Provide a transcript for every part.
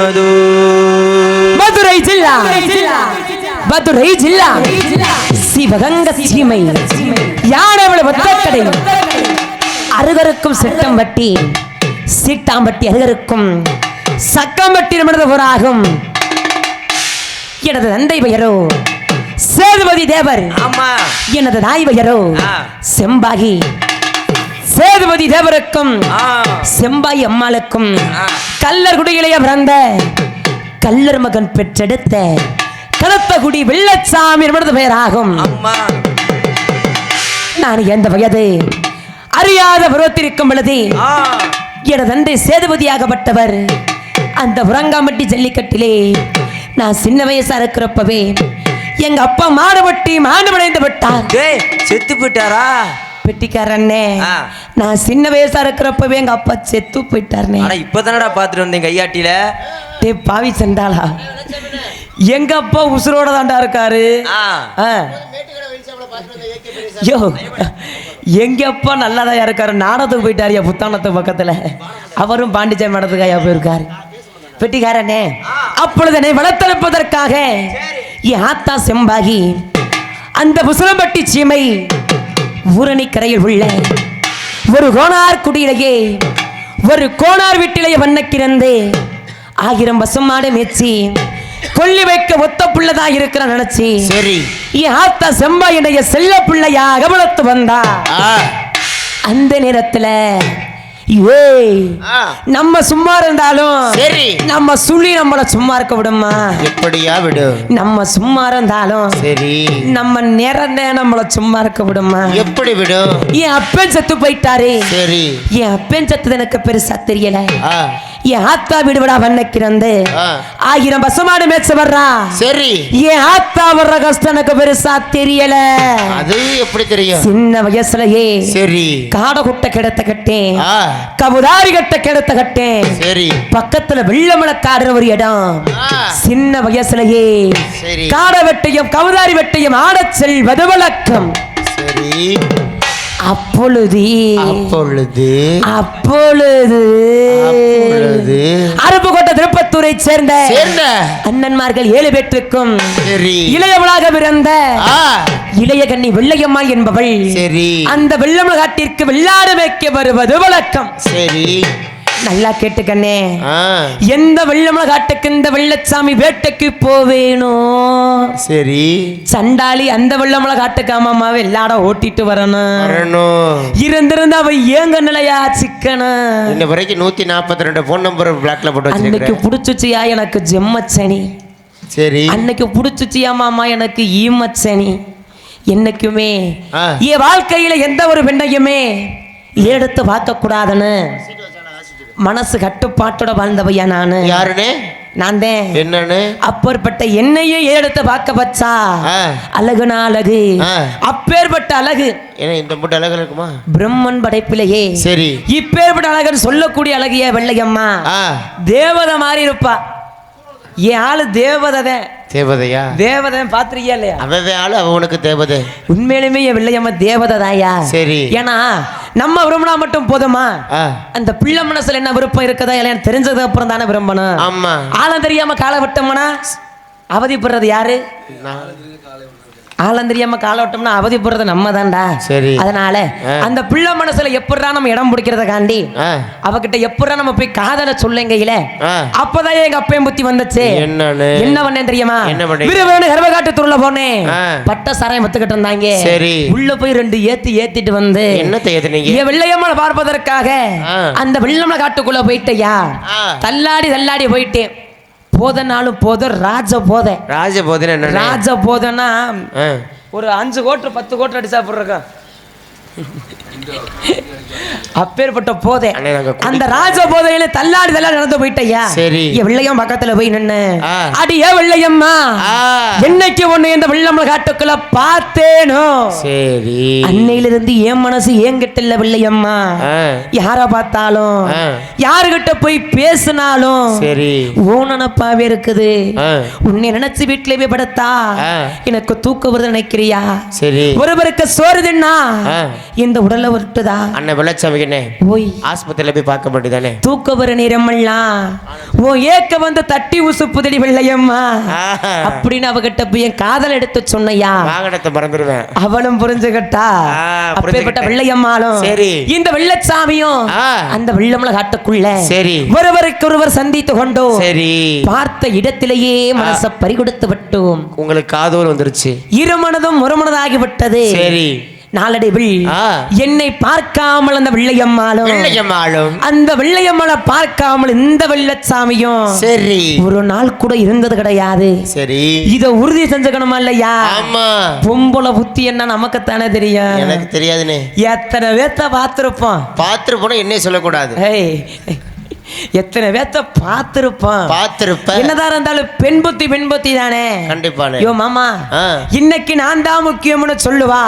ಮದು ಮಧುರೈ ಜಿಲ್ಲಾ ಮಧುರೈ ಜಿಲ್ಲಾ சிவகங்க சீமை. யானைவள வத்தக்கடை. அருகருக்கும் சிட்டம்பட்டி. சீட்டாம்பட்டி அருகருக்கும் சக்கம்பட்டி நிமிடவராகும் எனது தந்தை பெயரோ சேதுபதி தேவர். எனது தாய் பெயரோ செம்பாகி. சேதுபதி தேவருக்கும் செம்பாய் அம்மாளுக்கும் கல்லர் குடியிலேயே பிறந்த கல்லர் மகன் பெற்றெடுத்த கலத்தகுடி வெள்ளச்சாமி என்பது பெயராகும். அம்மா. நான் எந்த வயது? அறியாத பருவத்திருக்கும் பொழுது ஆ. எனது தந்தை சேதுபதியாகப்பட்டவர். அந்த உரங்காம்பட்டி ஜல்லிக்கட்டிலே நான் சின்ன வயசா இருக்கிறப்பவே எங்க அப்பா மாடுபட்டி மாடுபடைந்து விட்டார். செத்து போயிட்டாரா? பெட்டிக்காரண்ணே. நான் சின்ன வயசா இருக்கிறப்பவே எங்க அப்பா செத்து போயிட்டாருனே. ஆனா இப்பதானடா பாத்துட்டு வந்தேன் கையாட்டில டே பாவி சென்றாளா எங்க அப்பா உசுரோட தாண்டா இருக்காரு. யோ எங்க அப்பா நல்லாதான் இருக்காரு. நாடகத்துக்கு போயிட்டாருயா புத்தானத்து பக்கத்துல. அவரும் பாண்டிச்சேரி மடத்துக்காயா போயிருக்காரு. பெட்டிக்காரனே அப்பொழுது என்னை வளர்த்தெடுப்பதற்காக என் ஆத்தா செம்பாகி அந்த புசுரம்பட்டி சீமை ஊரணி கரையில் உள்ள ஒரு கோணார் குடியிலேயே ஒரு கோணார் வீட்டிலேயே வண்ணக்கிறந்து ஆயிரம் பசுமாடு மேய்ச்சி கொல்லி வைக்க ஒத்த புள்ளதா இருக்கிற நினைச்சி சரி. ஆத்தா செம்பா என்னைய செல்ல பிள்ளையாக வளர்த்து வந்தா. அந்த நேரத்துல நம்ம சும்மா இருந்தாலும் சரி. நம்ம சுழி நம்மள சும்மா இருக்க விடுமா எப்படியா விடு. நம்ம சும்மா இருந்தாலும் சரி. நம்ம நேரம் நம்மள சும்மா இருக்க விடுமா எப்படி விடு? என் அப்பன் செத்து போயிட்டாரு. சரி. என் அப்பன் செத்தது எனக்கு பெருசா தெரியல. ஆ. என் ஆத்தா வீடு விடா வண்ணக்கிறந்து ஆயிரம் பசுமாடு மேய்ச்ச வர்றா. சரி. என் ஆத்தா வர்ற கஷ்டம் எனக்கு பெருசா தெரியல. அது எப்படி தெரியும்? சின்ன வயசுலயே சரி. காடை குட்டை கிடத்த கட்டேன். ஆ. கபுதாரி கட்ட கிடத்த கட்டேன். சரி. பக்கத்துல வெள்ளமலக்காடுற ஒரு இடம். சின்ன வயசுலயே காடை வெட்டையும் கவுதாரி வெட்டையும் ஆடச் செல்வது வழக்கம். சரி. அப்பொழுது. அப்பொழுது. அப்பொழுது. அப்பொழுது. அருப்புக்கோட்டை திருப்பத்தூரை சேர்ந்த சேர்ந்த அண்ணன்மார்கள் ஏழு பேற்றுக்கும் சரி. இளையவளாக பிறந்த இளைய கண்ணி வெள்ளையம்மா என்பவள் சரி. அந்த வெள்ளமலகாட்டிற்கு வெள்ளாடு மேய்க்க வருவது வழக்கம். சரி. நல்லா கேட்டுக்கண்ணே. எந்த வெள்ளமலகாட்டுக்கு இந்த வெள்ளச்சாமி வேட்டைக்கு போவேனோ? சரி. சண்டாளி அந்த வெள்ளமலகாட்டுக்கு ஆமாமா வெள்ளாட ஓட்டிட்டு வரணும். இருந்திருந்தா அவ ஏங்க நிலையா சிக்கணும் இன்ன வரைக்கும் நூத்தி நாற்பத்தி ரெண்டு ஃபோன் நம்பர் பிளாக்ல போட்டு அன்னைக்கு புடிச்சுச்சியா எனக்கு ஜெம்மச்சனி? சரி. அன்னைக்கு புடிச்சுச்சியா மாமா எனக்கு ஈமச்சனி? என்னைக்குமே. என் வாழ்க்கையில எந்த ஒரு பெண்ணையுமே எடுத்து பார்க்க கூடாதுன்னு மனசு கட்டுப்பாட்டோட வாழ்ந்தவையா நானு? யாருன்னு நான் தான் என்னன்னு? அப்பேற்பட்ட என்னையே எடுத்து பார்க்க வச்சா? ஆ. அழகுனா அழகு. அப்பேற்பட்ட அழகு. இந்த முட்டை அழகா இருக்குமா? பிரம்மன் படைப்பிலேயே. சரி. இப்பேற்பட்ட அழகன் சொல்லக்கூடிய அழகிய வெள்ளையம்மா. தேவதை மாதிரி இருப்பா. என் ஆளு தேவதை தேவதையா? தேவதை பாத்திரியா இல்லையா? அவவே ஆளு அவனுக்கு தேவதை. உண்மையிலுமே என் வெள்ளையம்மா தேவதை தாயா சரி. ஏன்னா நம்ம விரும்பினா மட்டும் போதுமா? அந்த பிள்ளை மனசுல என்ன விருப்பம் இருக்குதா இல்லையா? தெரிஞ்சதுக்கு அப்புறம் தானே விரும்பணும். ஆமா. ஆழம் தெரியாம காலை விட்டோம்னா அவதிப்படுறது யாரு? ஆழம் தெரியாம காலை விட்டோம்னா அவதிப்படுறது நம்ம தான்டா சரி. அதனால. அந்த பிள்ளை மனசுல எப்படிடா நம்ம இடம் பிடிக்கிறத காண்டி அவகிட்ட எப்படா நம்ம போய் காதல சொல்லுங்கையில அப்பதான் எங்க அப்பையும் புத்தி வந்துச்சு என்ன பண்ணேன் தெரியுமா? விறுவிறுன்னு கர்வகாட்டு துருள போனேன். பட்ட சாராயம் வித்துக்கிட்டு இருந்தாங்க சரி. உள்ள போய் ரெண்டு ஏத்து ஏத்திட்டு வந்து என்னத்தை ஏத்துனீங்க என் வெள்ளையம்மனை பார்ப்பதற்காக. அந்த வெள்ளமலை காட்டுக்குள்ள போயிட்டயா. தள்ளாடி தள்ளாடி போயிட்டேன் போதனாலும் போதும் ராஜ போத. ராஜ போதனை என்ன? ராஜ போதனா ஆ. ஒரு அஞ்சு கோட்டு பத்து கோட்டு அடிச்சா போடுறக்கா அப்பேற்பட்ட போதை. அந்த ராஜ போதையில தள்ளாடி தள்ளாடி நடந்து போயிட்டயா சரி. வெள்ளையம் பக்கத்துல போய் நின்னு. ஆ. அடி ஏ வெள்ளையம்மா. என்னைக்கு ஒண்ணு இந்த வெள்ளமலை காட்டுக்குள்ள பார்த்தேனோ? சரி. அன்னையிலிருந்து என் மனசு ஏங்கிட்ட இல்ல வெள்ளையம்மா. யார பார்த்தாலும். யாருகிட்ட போய் பேசினாலும் சரி. ஓ நினப்பாவே இருக்குது. உன்னை நினைச்சு வீட்டுல போய் படுத்தா. எனக்கு தூக்க வருது நினைக்கிறியா? சரி. ஒருவருக்கு சோறு தின்னா ஆ. இந்த உடலை வரட்டுதா அண்ணன் என்ன ஓய். ஆஸ்பத்திரியில போய் பார்க்க வேண்டியதானே தூக்க வர நேரமெல்லாம் ஓ ஏக்க வந்து தட்டி உசுப்புதடி வெள்ளையம்மா. அப்படின்னு அவகிட்ட போய் என் காதல் எடுத்து சொன்னையா? வாகனத்தை மறந்துடுவேன். அவளும் புரிஞ்சுகிட்டா? அப்பேற்பட்ட. வெள்ளையம்மாளும். சரி. இந்த வெள்ளச்சாமியும். அந்த வெள்ளமல காட்டுக்குள்ள சரி. ஒருவருக்கு ஒருவர் சந்தித்து கொண்டோம். சரி. பார்த்த இடத்திலேயே மனச பறிகொடுத்து விட்டோம். உங்களுக்கு காதோல் வந்துருச்சு. இருமனதும் ஒருமனதாகி விட்டது. சரி. நாளடைவில். என்னை பார்க்காமல் அந்த வெள்ளையம்மாளும் வெள்ளையம்மாளும். அந்த வெள்ளையம்மளை பார்க்காமல் இந்த வெள்ளச்சாமியும் சரி. ஒரு நாள் கூட இருந்தது கிடையாது. சரி. இத உறுதி செஞ்சுக்கணுமா இல்லையா? ஆமா. பொம்பளை புத்தி என்ன நமக்குத்தானே தெரியும்? எனக்கு தெரியாதுனே. எத்தனை பேத்த பார்த்திருப்போம். பார்த்துட்டு போனா என்னைய சொல்லக்கூடாது. ஏய் எத்தனை பேத்த பார்த்திருப்போம் பார்த்திருப்ப என்னதான் இருந்தாலும் பெண் புத்தி பெண் புத்தி தானே கண்டிப்பானே ஐயோ மாமா. இன்னைக்கு நான் தான் முக்கியம்னு சொல்லுவா.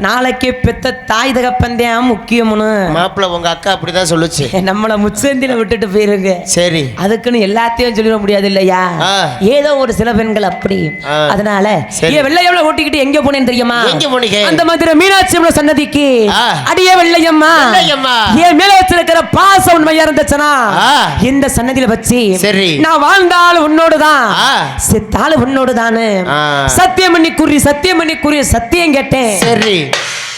நாளைக்கு பெத்த தாய் தகப்பந்தேன் முக்கியம்னு மாப்பிள்ளை உங்க அக்கா அப்படிதான் சொல்லுச்சு நம்மள முச்சந்தில விட்டுட்டு போயிருங்க சரி அதுக்குன்னு எல்லாத்தையும் சொல்லிட முடியாது இல்லையா. ஏதோ ஒரு சில பெண்கள் அப்படி. அதனால. ஏன் வெள்ளையம்ல ஓட்டிக்கிட்டு எங்க போனேன்னு தெரியுமா எங்க போனீங்க? அந்த மதுரை மீனாட்சி சன்னதிக்கு. அடியே வெள்ளையம்மா. என் மேல வச்சிருக்கிற பாசம் உண்மையா இருந்துச்சுன்னா. இந்த சன்னதியில வச்சு சரி. நான் வாழ்ந்தாலும் உன்னோடுதான். செத்தாலும் உன்னோடுதானு. சத்தியம் பண்ணி கூறி சத்தியம் பண்ணி கூறி சத்தியம் கேட்டேன் சரி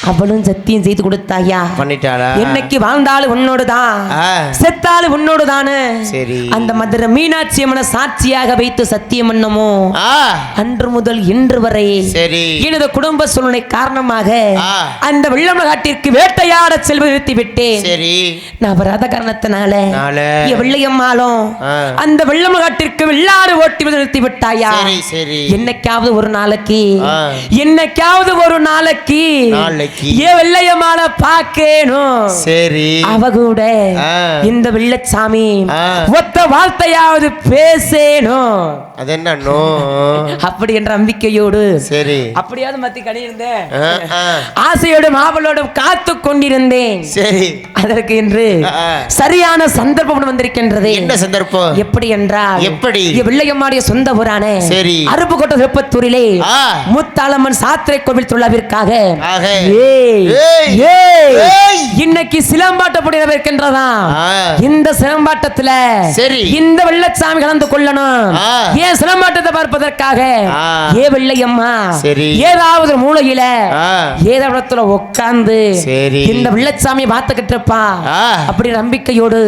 அவளும் சத்தியம் செய்து கொடுத்தாயா? பண்ணிட்டாளா? என்னைக்கு வாழ்ந்தாலும் உன்னோடுதான். ஆ. செத்தாலும் உன்னோடுதானு? சரி. அந்த மதுரை மீனாட்சி அம்மனை சாட்சியாக வைத்து சத்தியம் பண்ணமோ? அன்று முதல் இன்று வரை சரி. எனது குடும்ப சூழ்நிலை காரணமாக. அந்த வெள்ளம் காட்டிற்கு வேட்டையாட செல்வ நிறுத்தி விட்டேன். சரி. நான் வராத காரணத்தினால ஆ. அந்த வெள்ளம் காட்டிற்கு வெள்ளாடு ஓட்டி நிறுத்தி விட்டாயா? என்னைக்காவது ஒரு நாளைக்கு. என்னைக்காவது ஒரு நாளைக்கு நாளைக்கு. ஏன் வெள்ளையம்மாள பாக்கணும் சரி அவ கூட. இந்த வெள்ளச்சாமி. ஒத்த வார்த்தையாவது பேசணும் அது என்ன அப்படி என்ற நம்பிக்கையோடு சரி அப்படியாவது மத்தி கணியிருந்தேன் ஆ, ஆ. ஆசையோடும் ஆவலோடும் காத்து கொண்டிருந்தேன் சரி அதற்கு இன்று ஆ. சரியான சந்தர்ப்பம் வந்திருக்கின்றது என்ன சந்தர்ப்பம் எப்படி என்றால் எப்படி? வெள்ளையம்மாடைய சொந்த ஊரான சரி. அருப்புக்கோட்டை திருப்பத்தூரிலே. முத்தாளம்மன் சாத்திரை கோவில் தொழிலாவிற்காக இன்னைக்கு சிலம்பாட்டப்படியாக இருக்கின்றதா. இந்த சிலம்பாட்டத்துல சரி. இந்த வெள்ளச்சாமி கலந்து கொள்ளணும். ஏன் சிலம்பாட்டத்தை பார்ப்பதற்காக. ஏ வெள்ளையம்மா சரி. ஏதாவது ஒரு மூலையில ஆ. ஏதோ இடத்துல உட்கார்ந்து. இந்த வெள்ளச்சாமியை பார்த்துக்கிட்டு இருப்பா. அப்படி நம்பிக்கையோடு.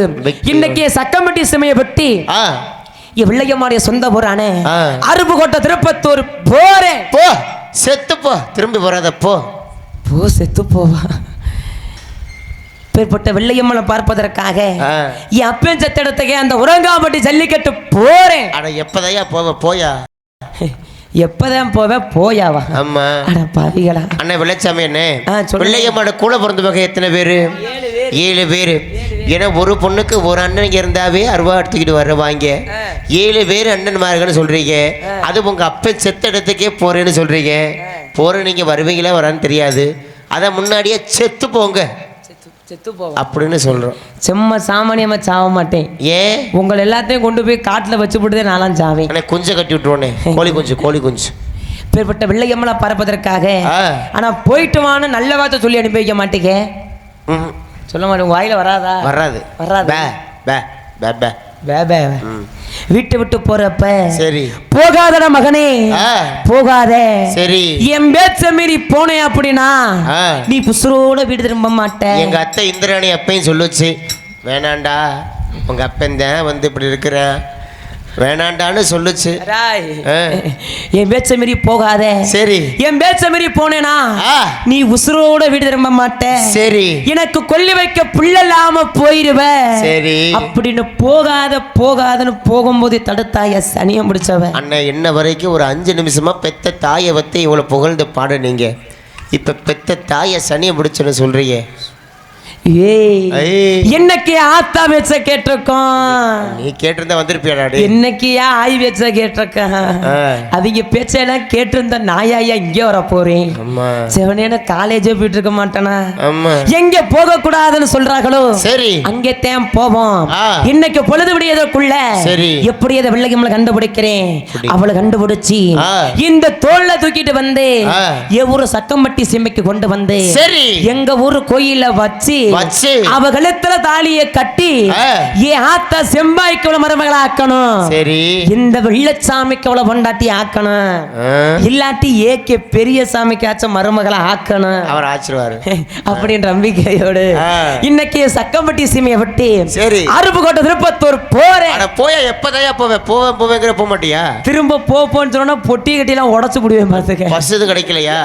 இன்னைக்கு சக்கம்பட்டி சிமையை பற்றி வெள்ளையம்மாடைய சொந்த ஊரான ஆ. அருப்புக்கோட்டை திருப்பத்தூர் போறேன் போ செத்து போ திரும்பி வராத போ செத்து போவா பேர்பட்ட வெள்ளையம்மனை பார்ப்பதற்காக. என் அப்பன் செத்தடத்துக்கே அந்த உரங்காம்பட்டி ஜல்லிக்கட்டு போறேன். அட எப்பதையா போவ போயா? எப்பதான் போவேன் போயாவா? ஆமா. அட பாவிகளா. அண்ணன் ஆ, சொல்லுங்க. பிள்ளையம்மாட கூட பிறந்த வகை எத்தனை பேரு? ஏழு பேரு. ஏன்னா ஒரு பொண்ணுக்கு ஒரு அண்ணன் இருந்தாவே அருவா எடுத்துக்கிட்டு வருவாங்க. ஏழு பேர் அண்ணன்மார்கள்னு சொல்றீங்க. அது உங்க அப்பன் செத்த இடத்துக்கே போறேன்னு சொல்றீங்க. போற நீங்க வருவீங்களா வரான்னு தெரியாது. அதை முன்னாடியே செத்து போங்க. செத்து போவா அப்படின்னு சொல்றோம். செம்ம சாமானியமா சாவ மாட்டேன். ஏன் உங்களை எல்லாத்தையும் கொண்டு போய் காட்டுல வச்சு போட்டுதே நான்லாம் சாவேன். அண்ணே குஞ்சை கட்டி விட்டுருவோனே கோழி குஞ்சு கோழி குஞ்சு. பேர்பட்ட வெள்ளையம்மனை பறப்பதற்காக ஆ. ஆனா போயிட்டு வான்னு நல்ல வார்த்தை சொல்லி அனுப்பி வைக்க மாட்டீங்க. ம், சொல்ல மாட்டேன் உங்க வாயில வராதா? வராது. வராது. பே பே பே பே. வே, வே, வே. ம். வீட்டை விட்டு போறப்ப சரி. போகாதடா மகனே. போகாத. சரி. என் பேச்ச மீறி போனேன் அப்படின்னா. நீ புசுரோட வீடு திரும்ப மாட்ட. எங்க அத்தை இந்திராணி அப்பையும் சொல்லுச்சு வேணாண்டா உங்க அப்பன் தான் வந்து இப்படி இருக்கிறேன். வேணாண்டான்னு சொல்லுச்சு. என் பேச்ச மீறி போகாத. சரி. என் பேச்ச மீறி போனேனா. நீ உசுரோட வீடு திரும்ப மாட்ட. சரி. எனக்கு கொல்லி வைக்க புள்ள இல்லாம போயிருவ. சரி. அப்படின்னு போகாத போகாதன்னு போகும்போது தடுத்தாய சனியம் பிடிச்சவ அண்ணன் என்ன வரைக்கும் ஒரு அஞ்சு நிமிஷமா பெத்த தாயை வத்து இவ்வளோ புகழ்ந்து பாடுனீங்க. இப்போ பெத்த தாயை சனியை பிடிச்சுன்னு சொல்றீங்க. என்னைக்கு ஆத்தா வச்ச கேட்டிருக்கோம்? நீ கேட்டிருந்தா வந்திருப்பியாடா டே என்னைக்கு ஆய் வச்ச கேட்டிருக்கேன். அவங்க பேச்செல்லாம் கேட்டிருந்த நாயாயா இங்கே வர போறேன்? அம்மா செவனேன்னு காலேஜே போயிட்டு இருக்க மாட்டேனா? எங்க போக கூடாதுன்னு சொல்றாங்களோ சரி. அங்கே தேன் போவோம். இன்னைக்கு பொழுது விடியதற்குள்ள. எப்படி அதை வெள்ளையம்மளை கண்டுபிடிக்கிறேன்? புடி. அவளை கண்டுபிடிச்சி. இந்த தோல்ல தூக்கிட்டு வந்து. என் ஊரு சக்கம்பட்டி சிம்மைக்கு கொண்டு வந்து எங்க ஊரு கோயில வச்சு வச்சு. அவ கழுத்துல தாலிய கட்டி. என் ஆத்தா செம்பாய்க்கு உள்ள மருமகளை ஆக்கணும் சரி. இந்த வெள்ளச்சாமிக்கு அவளை பொண்டாட்டி ஆக்கணும். இல்லாட்டி ஏகே பெரிய சாமிக்காச்சும் மருமகளை ஆக்கணும். அவர் ஆச்சிருவாரு. அப்படின்ற நம்பிக்கையோடு. இன்னைக்கு சக்கம்பட்டி சீமையை விட்டு சரி. அருப்புக்கோட்டை திருப்பத்தூர் போறேன். போயா எப்பதாயா போவேன் போவேன் போவேங்கிற போக மாட்டியா? திரும்ப போ போன்னு சொன்னா பொட்டி கட்டிலாம் உடச்சு விடுவேன் பார்த்துக்க. பஸ் கிடைக்கலையா?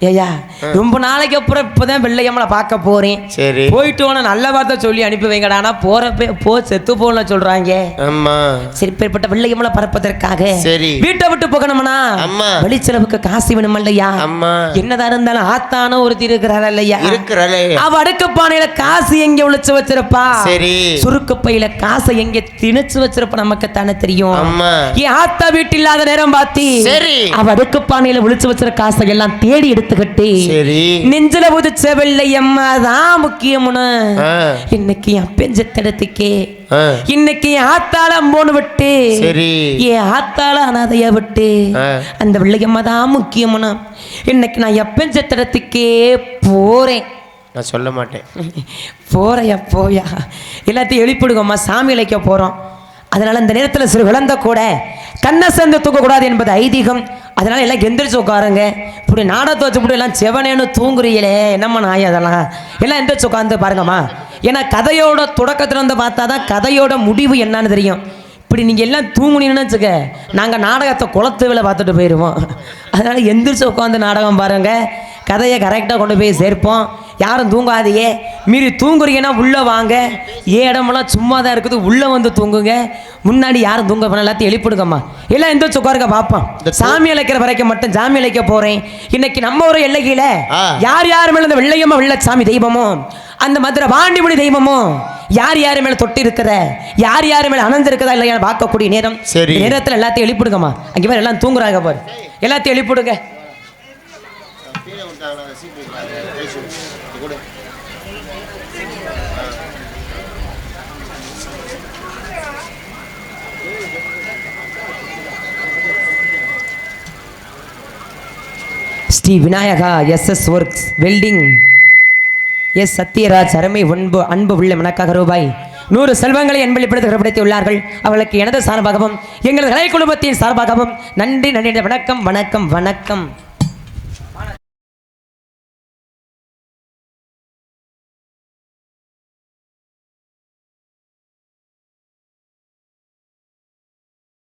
ஐயா ரொம்ப நாளைக்கு அப்புறம் இப்பதான் வெள்ளையம்மளை பார்க்க போறேன். சரி. போயிட்டு உன நல்ல வார்த்தை சொல்லி அனுப்பி வைங்கடா. ஆனா போறப்ப போ செத்து போல சொல்றாங்க. அம்மா. சரி பேர்பட்ட வெள்ளையம்மளை பறப்பதற்காக சரி. வீட்டை விட்டு போகணும்னா அம்மா. வெளிச்செலவுக்கு காசு வேணும் இல்லையா? அம்மா. என்னதான் இருந்தாலும் ஆத்தான ஒருத்தி இருக்கிறாள் இல்லையா? இருக்கிறாளே. அவ அடுக்கு பானையில காசு எங்க ஒளிச்சு வச்சிருப்பா? சரி. சுருக்கு பையில காசை எங்க திணிச்சு வச்சிருப்பா நமக்கு தானே தெரியும். அம்மா. என் ஆத்தா வீட்டு இல்லாத நேரம் பாத்தி. சரி. அவ அடுக்கு பானையில ஒளிச்சு வச்சிருக்க காசை எல்லாம் தேடி எடுத்துக்கிட்டு நெஞ்சில உதிச்ச வெள்ளையம்மா தான் முக்கியம்னு. இன்னைக்கு என் பெஞ்சத்தடத்துக்கே இன்னைக்கு ஆத்தால மூணு விட்டு என் ஆத்தால அனாதைய விட்டு. அந்த வெள்ளையம்மா தான் முக்கியம்னு. இன்னைக்கு நான் எப்பெஞ்சத்தடத்துக்கே போறேன். நான் சொல்ல மாட்டேன். போறையா போயா. எல்லாத்தையும் எழுப்பிடுங்கம்மா சாமி இழைக்க போகிறோம் அதனால இந்த நேரத்தில் சிறு விளந்த கூட கண்ணை சேர்ந்து தூக்கக்கூடாது என்பது ஐதீகம். அதனால எல்லாம் எந்திரிச்சு உட்காருங்க. இப்படி நாடகத்தை வச்சுப்பட்டு எல்லாம் செவனேன்னு தூங்குறீங்களே என்னம்மா நாய் அதெல்லாம்? எல்லாம் எந்திரிச்சு உட்காந்து பாருங்கம்மா. ஏன்னா கதையோட தொடக்கத்துல இருந்து பார்த்தா தான் கதையோட முடிவு என்னன்னு தெரியும். இப்படி நீங்கள் எல்லாம் தூங்குனீங்கன்னு வச்சுக்க நாங்கள் நாடகத்தை குளத்துவில் பார்த்துட்டு போயிடுவோம் அதனால் எந்திரிச்சு உட்காந்து நாடகம் பாருங்கள் கதையை கரெக்டாக கொண்டு போய் சேர்ப்போம். யாரும் தூங்காதையே மீறி தூங்குறீங்கன்னா உள்ளே வாங்க. ஏன் இடமெல்லாம் சும்மா தான் இருக்குது. உள்ளே வந்து தூங்குங்க. முன்னாடி யாரும் தூங்க போன எல்லாத்தையும் எழுப்பிடுங்கம்மா. எல்லாம் எந்த உட்காருங்க பார்ப்போம் சாமி அழைக்கிற வரைக்கும் மட்டும் சாமி அழைக்க போகிறேன் இன்னைக்கு நம்ம ஒரு எல்லையில ஆ. யார் யார் மேலே இந்த வெள்ளையம்மா வெள்ளச்சாமி தெய்வமோ? அந்த மதுரை பாண்டிமணி தெய்வமோ? யார் யார் மேலே தொட்டு இருக்கிற? யார் யார் மேலே அணந்து இருக்கதா இல்லையா பார்க்கக்கூடிய நேரம். சரி. நேரத்தில் எல்லாத்தையும் எழுப்பிடுங்கம்மா. அங்கே பேர் எல்லாம் தூங்குறாங்க பாரு. எல்லாத்தையும் எழுப்பிடுங்க. Shri Vinayaka S S works welding. S Sathyaraj அருமை அன்பு அன்பு உள்ள மனக்காக ரூபாய். நூறு செல்வங்களை அன்பளிப்படுத்தி உள்ளார்கள் அவர்களுக்கு எனது சார்பாகவும் எங்களது கலை குடும்பத்தின் சார்பாகவும் நன்றி நன்றி வணக்கம் வணக்கம் வணக்கம்.